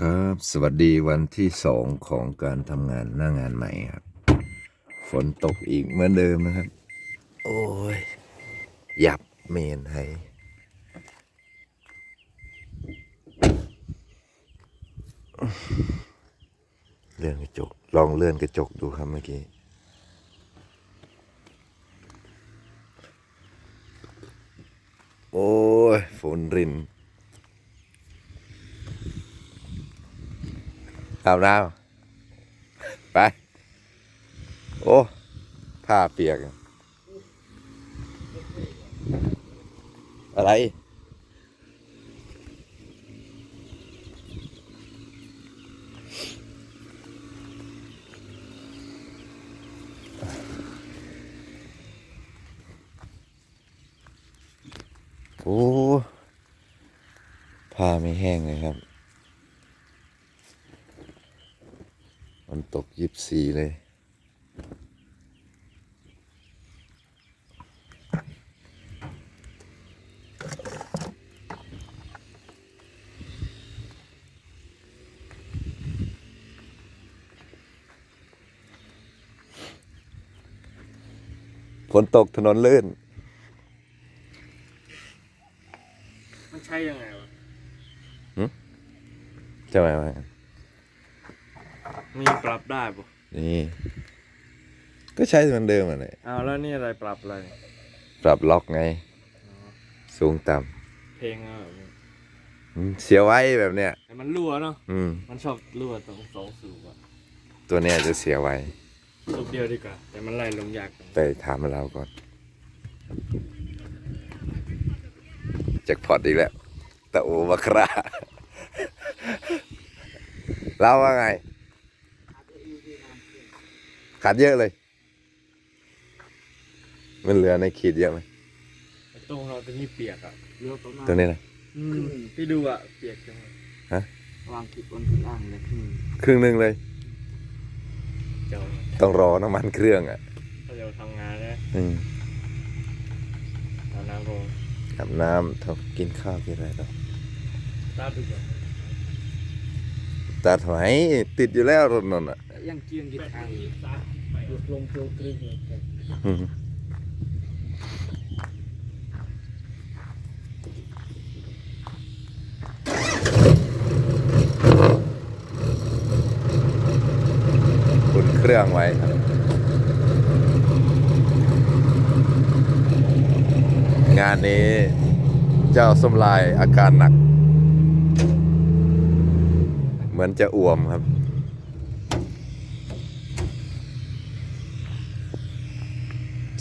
ครับ สวัสดีวันที่สองของการทำงานหน้างานใหม่ครับ ฝนตกอีกเหมือนเดิมนะครับ โอ้ย หยับเมนให้เลื่อนกระจก ลองเลื่อนกระจกดูครับเมื่อกี้โอ้ยฝนริน อาบน้ำไป โอ้ผ้าเปียก อะไร โอ้ผ้าไม่แห้งเลยครับ มั นตกยิบสีเลย ฝนตกถนนลื่น มันใช่ยังไงวะใช่ไหมวะ มีปรับได้ปะนี่ ก็ใช้เหมือนเดิมอะเลยอ้าวแล้วนี่อะไรปรับอะไร ปรับล็อกไง สูงต่เพลงอะำอืมเสียไว้แบบเนี้ยแต่มันรั่วเนาะ อืม มันชอบรั่วตรงสองสูบอะตัวเนี้ยจะเสียไว้ สูบเดียวดีกว่า แต่มันไล่ลมยากจังไปถามเราก่อนแจ็คพอตอีกแล้วตะโอบัครา เราว่าไง ขาดเยอะเลย มันเหลือในขีดเยอะไหมไอ้ตรงเราตรงนี้เปียกอะเรือประมาณตัวนี้นะอืมพี่ดูอะเปียกจังเลยวางขีดบนข้างล่างเลยคือครึ่งหนึ่งเลยเจ้าต้องรอน้ำมันเครื่องอะถ้าเราทำงานนะอืมเอาน้ำลงอาบน้ำทำกินข้าวกินอะไรต่อตาดูก่อนตาถอยติดอยู่แล้วรถนนท์อะ ยังเกียงกินทางหยุดลงโปรกรึงเลยอืมอุ่นเครื่องไว้ครับ งานนี้เจ้าสมลายอาการหนัก เหมือนจะอ่วมครับ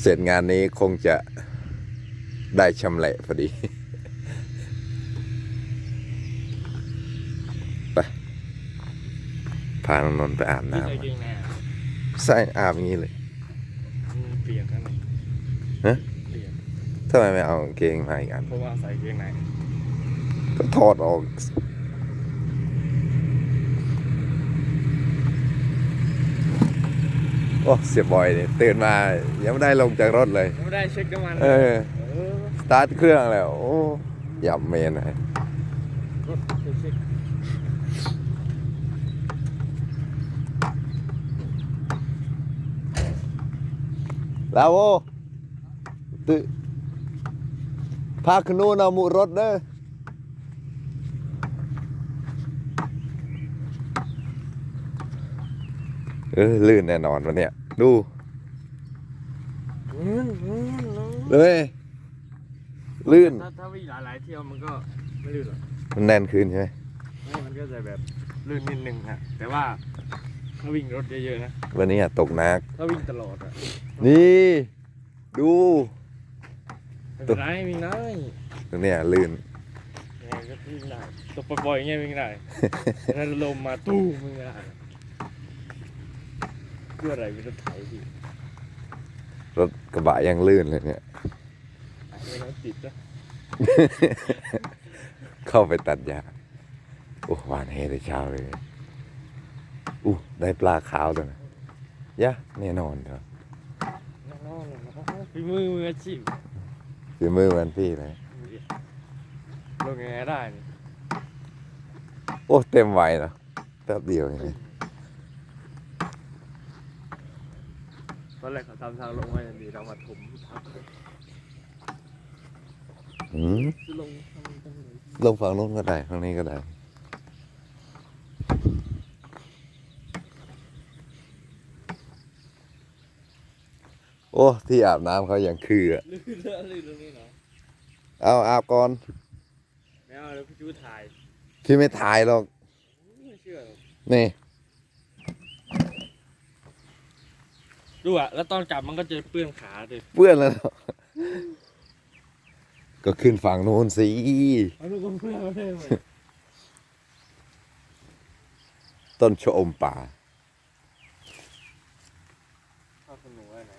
เสร็จงานนี้คงจะได้ชำแหละพอดี ไป พาน้องนนท์ไปอาบพี่ใส่น้ำเกงในอะใส่อาบอย่างนี้เลยมันเปียกนะนี่ฮะ เปียกทำไมไม่เอากางเกงมาอีกอัน เพราะว่าใส่เกงในก็ถอดออก โอ้เสียบอยเนี่ยตื่นมายังไม่ได้ลงจากรถเลย ไม่ได้เช็คน้ำมันเออเออสตาร์ทเครื่องแล้ว โอ้หยับเมนเลยรถเช็คลาโวตึพาขนูนเอาหมุรถเด้อ เออลื่นแน่นอนวันเนี้ยดูอืมอืมอืมเลยลื่นถ้าถ้าวิ่งหลายๆเที่ยวมันก็ไม่ลื่นหรอกมันแน่นขึ้นใช่ไหมไม่มันก็จะแบบลื่นนิดนึงฮะแต่ว่าถ้าวิ่งรถเยอะๆนะวันนี้อะตกนักถ้าวิ่งตลอดอะนี่ ดูไม่เป็นไรวิ่งได้ตรงเนี้ยลื่นยังไงก็วิ่งได้ตัวปล่อยๆอย่างเงี้ยวิ่งได้ถ้าลมมาตู้มวิ่งไม่ได้ เพื่ออะไรเป็นรถไถพี่รถกระบะยังลื่นเลยเนี่ยไอ้เงี้ยติดนะเข้าไปตัดยางโอ้หวานเฮแต่เช้าเลยอู้ได้ปลาขาวตัวนะยะแน่นอนครับนอนๆนะครับฝีมือมืออาชีพฝีมือเหมือนพี่เลย ลงยังไงได้นี่ โอ้ เต็มไวนะแป๊บเดียวเอง ตอนแรกเขาทำทางลงไว้อย่างดีเรามาถมทับอืมจะลงทำตรงไหนลงฝั่งนู้นก็ได้ข้างนี้ก็ได้ โอ้ที่อาบน้ำเขาอย่างคืออะลื่นเลอะลื่นตรงนี้เนาะเอาอาบก่อนไม่เอาแล้วพี่จูถ่าย พี่ไม่ถ่ายหรอก ไม่เชื่อหรอกนี่ ดูอะแล้วตอนจับมันก็จะเปื้อนขาเลยเปื้อนแล้วเนอะก็ขึ้นฝั่งนู้นสิเอาลูกก็เปื้อนไม่ได้ไหมต้นชะอมป่าชอบสนุกอะไรไหน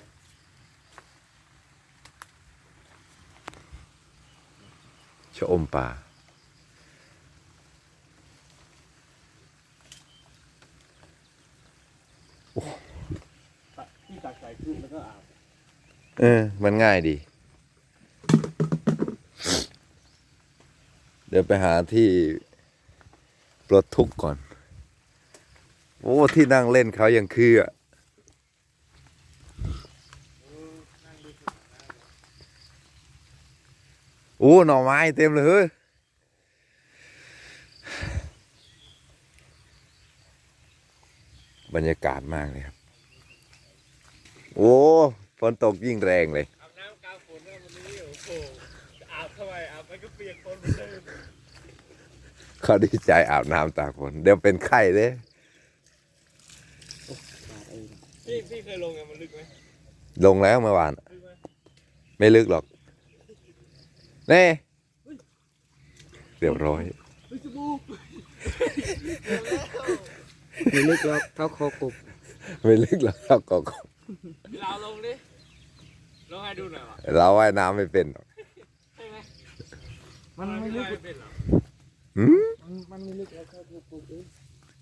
ชะอมป่าตักที่ ตักใส่ขึ้นแล้วก็อาบเออ มันง่ายดี เดี๋ยวไปหาที่ปลดทุกข์ก่อน โอ้ ที่นั่งเล่นเขายังคืออะโอ้ หน่อไม้เต็มเลยเฮ้ยบรรยากาศมากเลยครับ โอ้ฝนตกยิ่งแรงเลยอาบน้ำกลางฝนเนี่ยวันนี้โอ้โหอาบทำไมอาบไปก็เปียกฝนเหมือนเดิมเขาดีใจอาบน้ำตากฝนเดี๋ยวเป็นไข้เด้พี่พี่เคยลงไงมันลึกไหมลงแล้วเมื่อวาน ลึกไหมไม่ลึกหรอกเน่เรียบร้อยเฮ้ยจมูกไม่ลึกหรอกเท่าคอกบไม่ลึกหรอกเราก็ เราลงดิลงให้ดูหน่อยวะเราว่ายน้ำไม่เป็นหรอกใช่ไหมมันไม่ลึกไม่เป็นหรอหืมมันมันไม่ลึกแล้วเท่าคอกบเอง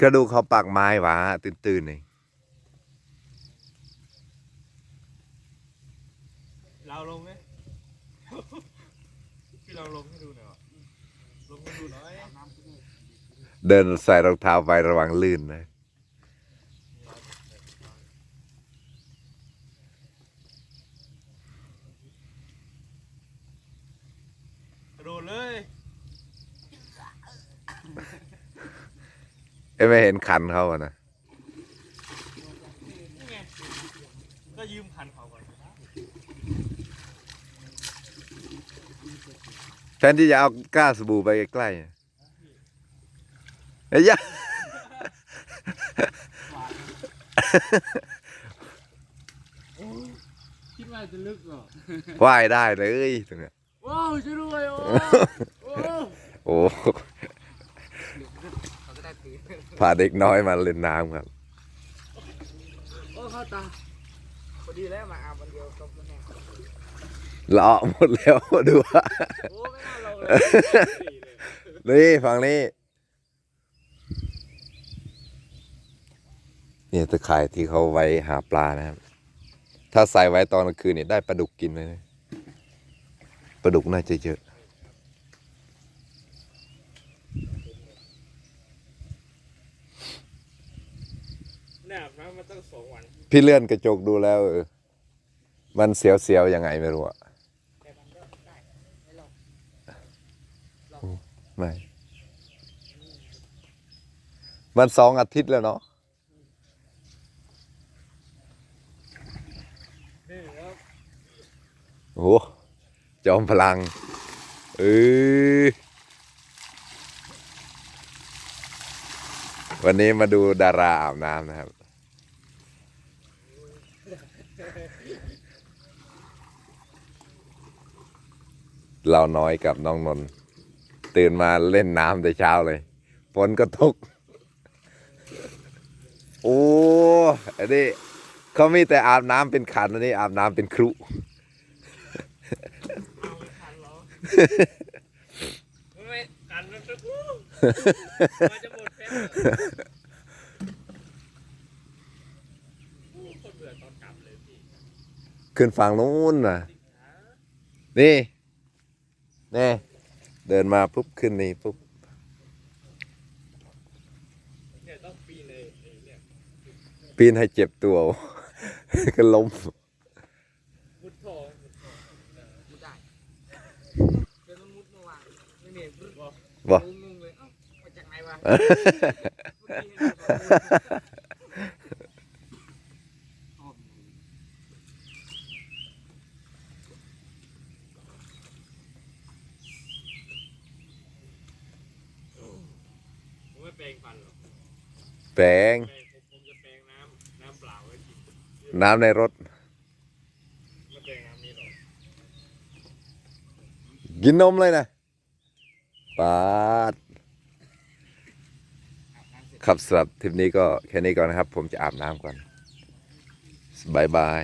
กระดูกเขาปักไม้หวาตื่นๆเองเราลงไหมพี่เราลงให้ดูหน่อยวะลงให้ดูหน่อยเดินใส่รองเท้าไประวังลื่นนะ กระโดดเลย เอ้ย ไม่เห็นคันเขาอะนะนี่ไงก็ยืมคันเขาก่อนแทนที่จะเอาก้าสบู่ไปใกล้ๆอะเฮ้ยยะคิดว่าจะลึกเหรอว่ายได้เลยตรงเนี้ยว้าวช่วยด้วยโอ้โอ้ โอ้ เขาก็ได้ปืน พาเด็กน้อยมาเล่นน้ำครับ โอ้เข้าตาพอดีแล้วมาอาบวันเดียวจบแล้วแน่เลาะหมดแล้วดูว่าโอ้ไม่น่าลงเลยนี่ฝั่งนี้ เนี่ยตะข่ายที่เขาไว้หาปลานะครับ ถ้าใส่ไว้ตอนกลางคืนเนี่ยได้ปลาดุกกินเลยนะปลาดุกน่าจะเยอะ เนี่ยอาบน้ำมาตั้งสองวัน พี่เลื่อนกระจกดูแล้วเออมันเสียวๆยังไงไม่รู้อะไม่มันสองอาทิตย์แล้วเนาะโอ้โหจอมพลัง เออวันนี้มาดูดาราอาบน้ำนะครับ เราน้อยกับน้องนนท์ตื่นมาเล่นน้ำแต่เช้าเลยฝนก็ตก โอ้อันนี้เขามีแต่อาบน้ำเป็นขันอันนี้อาบน้ำเป็นครุเอาไม่ทันหรอไม่กันแป๊บโอ้คนเบื่อตอนกลับเลยพี่ขึ้นฝั่งนู้นนะนี่ นี่เดินมาปุ๊บขึ้นนี่ปุ๊บเนี่ยต้องปีนเลยไอ้เนี่ยปีนให้เจ็บตัว ก็ล้มมุดท่อ มุดได้เดี๋ยวต้องมุดเมื่อวานไม่เห็น บอก บ่ งงเลยเอ้ามาจากไหนวะเมื่อกี้เห็นบอกโอ้โห ผมไม่แปลงฟันหรอก แปลงแปลง ผมจะแปลงน้ำน้ำเปล่าไว้กินน้ำในรถ ไม่แปลงน้ำนี้หรอกกินนมเลยนะปาดครับสำหรับทริปนี้ก็แค่นี้ก่อนนะครับ ผมจะอาบน้ำก่อนบายบาย